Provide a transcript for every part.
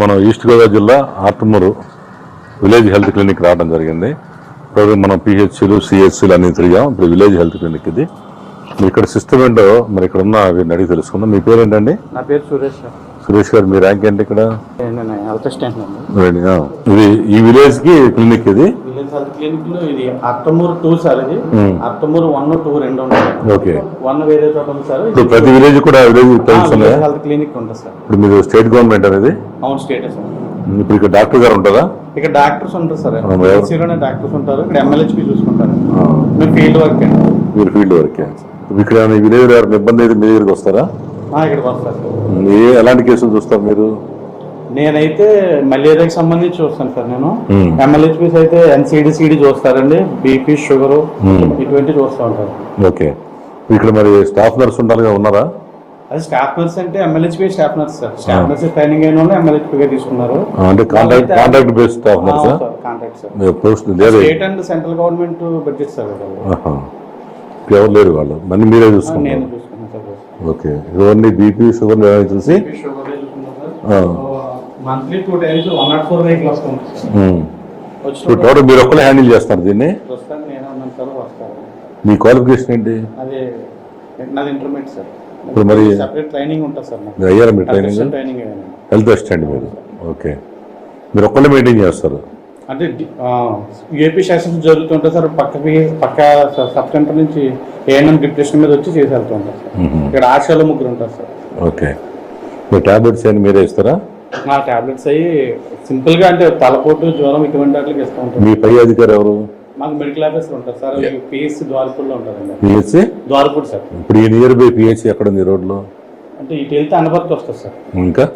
మనం ఈస్ట్ గోదావరి జిల్లా ఆర్తమూరు village health clinic రావడం జరిగింది. ఇప్పుడు మనం పిహెచ్సిలు సిహెచ్సిలు అన్ని తిరిగాం. ఇప్పుడు విలేజ్ హెల్త్ క్లినిక్ ఇది. మీరు ఇక్కడ సిస్టమ్ ఏంటో మరి ఇక్కడ ఉన్న వీరిని అడిగి తెలుసుకుందాం. మీ పేరు ఏంటండి నా పేరు సురేష్ సార్. సురేష్ గారు మీ ర్యాంక్ ఏంటి ఇక్కడ. ఇది ఈ విలేజ్కి క్లినిక్ ఇది. హెల్త్ క్లినిక్లో ఇది అక్టోబర్ టూ సార్ ఇది. అక్టోబర్ వన్ టూ రెండు ఉంటాయి ఓకే. వన్ వేరే చోట ఉంది సార్. ఇప్పుడు ప్రతి విలేజ్ కూడా విలేజ్ హెల్త్ క్లినిక్ ఉంటుంది సార్. ఇప్పుడు మీరు స్టేట్ గవర్నమెంట్ అనేది? అవును స్టేట్ సార్. ఇప్పుడు ఇక్కడ డాక్టర్ గారు ఉంటారా? ఇక్కడ డాక్టర్స్ ఉంటారు సార్? ఎస్సీలోనే డాక్టర్స్ ఉంటారు. ఇక్కడ ఎమ్మెల్యేస్పీ చూసుకుంటారు. మీరు ఫీల్డ్ వర్క్ అండి మీరు ఫీల్డ్ వరకే ఇక్కడ విలేజ్ ఇబ్బంది అయితే మీ దగ్గరికి వస్తారా? ఆ, ఇక్కడికి వస్తారు సార్. ఏ ఎలాంటి కేసులు చూస్తారు మీరు? నేనైతే మలేరియాకి సంబంధించి చూస్తాను సార్ నేను. ఎమ్మెల్యేస్పీస్ అయితే ఎన్సీడీ సిడి చూస్తారండి. బీపీ షుగర్ ఇటువంటి చూస్తూ ఉంటారు. ఓకే. ఇక్కడ మరి స్టాఫ్ నర్స్ ఉండాలిగా ఉన్నారా? అది స్టాఫ్ నర్స్ అంటే ఎమ్మెల్యేస్పీ staff nurse sir. Staff nurse training అయిన వాళ్ళు ఎమ్మెల్యేస్పీగా తీసుకున్నారు. అంటే కాంట్రాక్ట్ కాంట్రాక్ట్ బేస్డ్ స్టాఫ్ నర్సా కాంట్రాక్ట్ సార్ పోస్ట్ లేదు state and central government budget sir. ఎవరు లేరు వాళ్ళు? మళ్ళీ మీరే నేను చూసుకుంటారు చూసుకున్నాను సార్ ఓకే. ఇవన్నీ బీపీ షుగర్ చూసి షుగర్ చూసుకున్నాను ఆ, sir monthly two times one naught four vehicle వస్తుంది. వచ్చి ఇప్పుడు టోటల్ మీరు ఒక్కరే హ్యాండిల్ చేస్తారు దీన్ని? ప్రస్తుతానికి నేను ఉన్నాను సార్ వస్తాను. మీ క్వాలిఫికేషన్ ఏంటి? అది నాది ఇంటర్మీడియట్ సార్. ఇప్పుడు మరి- సెపరేట్ ట్రైనింగ్ ఉంటుంది సార్ మీరు అయ్యారా మీ ట్రైనింగ్ ట్రైనింగ్ హెల్త్ అసిస్టెంట్ మీరు. ఓకే. మీరు ఒక్కళ్ళే మెయింటైన్ చేస్తారు? అంటే ఏపీ సెషన్స్ జరుగుతుంటే సార్ పక్కకి పక్క సబ్ సెంటర్ నుంచి ఏఎన్ఎం డిప్రెషన్ మీద వచ్చి చేసి వెళ్తుంటారు సార్. ఇక్కడ ఆశాలో ముగ్గురు ఉంటారు సార్. ఓకే. మీ టాబ్లెట్స్ ఏంటి మీరే ఇస్తారా? నా టాబ్లెట్స్ అయ్యి సింపుల్గా అంటే తలపోటు జ్వరం ఇటువంటి వాటికి ఇస్తూ ఉంటారు. మీ పై అధికారి ఎవరు? మాకు మెడికల్ ఆఫీసర్ ఉంటారు సార్. పిఎస్సి ద్వారపూర్లో ఉంటారండి. PHC Dwarapur sir. ఇప్పుడు ఈ నియర్ బై పిహెచ్సి ఎక్కడ ఉంది రోడ్లో? అంటే ఇటు వెళ్తే అనపర్తి వస్తుంది సార్. ఇంకా?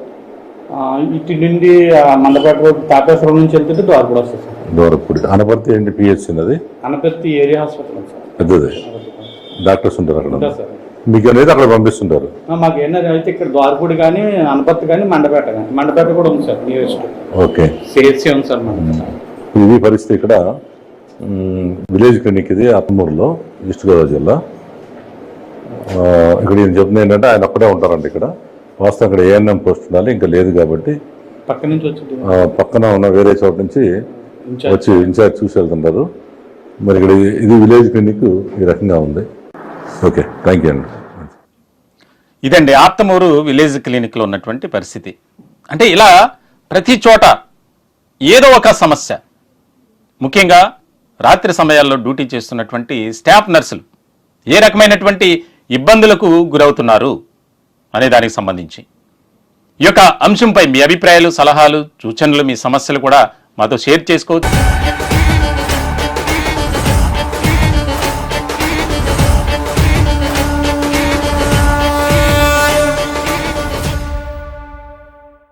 ఇటు నుండి మండపేట రోడ్ తాపేశ్వరం నుంచి వెళ్తుంటే ద్వారపూర్ వస్తుంది సార్. దూరపూడి అనపర్తి ఏంటి పిహెచ్సి అది అనపర్తి ఏరియా హాస్పిటల్ సార్. పెద్దది. డాక్టర్స్ ఉంటారు అక్కడ. సార్. మీకు అనేది అక్కడ పంపిస్తుంటారు. మాకు ఏంటంటే అయితే ఇక్కడ ద్వారపూడి కానీ అనపర్తి కానీ మండపేట కానీ. మండపేట కూడా ఉంది సార్ నియరెస్ట్ ఓకే. సిహెచ్సి ఉంది సార్ మనకి ఇది పరిస్థితి ఇక్కడ విలేజ్ క్లినిక్ ఇది అత్తమూరులో ఈస్ట్ గోదావరి జిల్లా. ఇక్కడ నేను చెప్తుంది ఏంటంటే ఆయన ఒక్కడే ఉంటారండి ఇక్కడ. వాస్తవం ఇక్కడ ఏఎన్ఎం పోస్ట్ ఉండాలి ఇంకా లేదు కాబట్టి. పక్క నుంచి వచ్చింది. ఆ, పక్కన ఉన్న వేరే చోట నుంచి వచ్చి ఇన్ఛార్జ్ చూసి వెళ్తుంటారు. మరి ఇక్కడ ఇది- ఇది విలేజ్ క్లినిక్ ఈ రకంగా ఉంది. ఓకే థ్యాంక్ యూ అండి ఇదండి ఆత్మూరు విలేజ్ క్లినిక్లో ఉన్నటువంటి పరిస్థితి. అంటే ఇలా ప్రతి చోట ఏదో ఒక సమస్య. ముఖ్యంగా రాత్రి సమయాల్లో డ్యూటీ చేస్తున్నటువంటి స్టాఫ్ నర్సులు ఏ రకమైనటువంటి ఇబ్బందులకు గురవుతున్నారు అనే దానికి సంబంధించి. ఈ యొక్క అంశంపై మీ అభిప్రాయాలు సలహాలు సూచనలు మీ సమస్యలు కూడా మాతో షేర్ చేసుకోవచ్చు.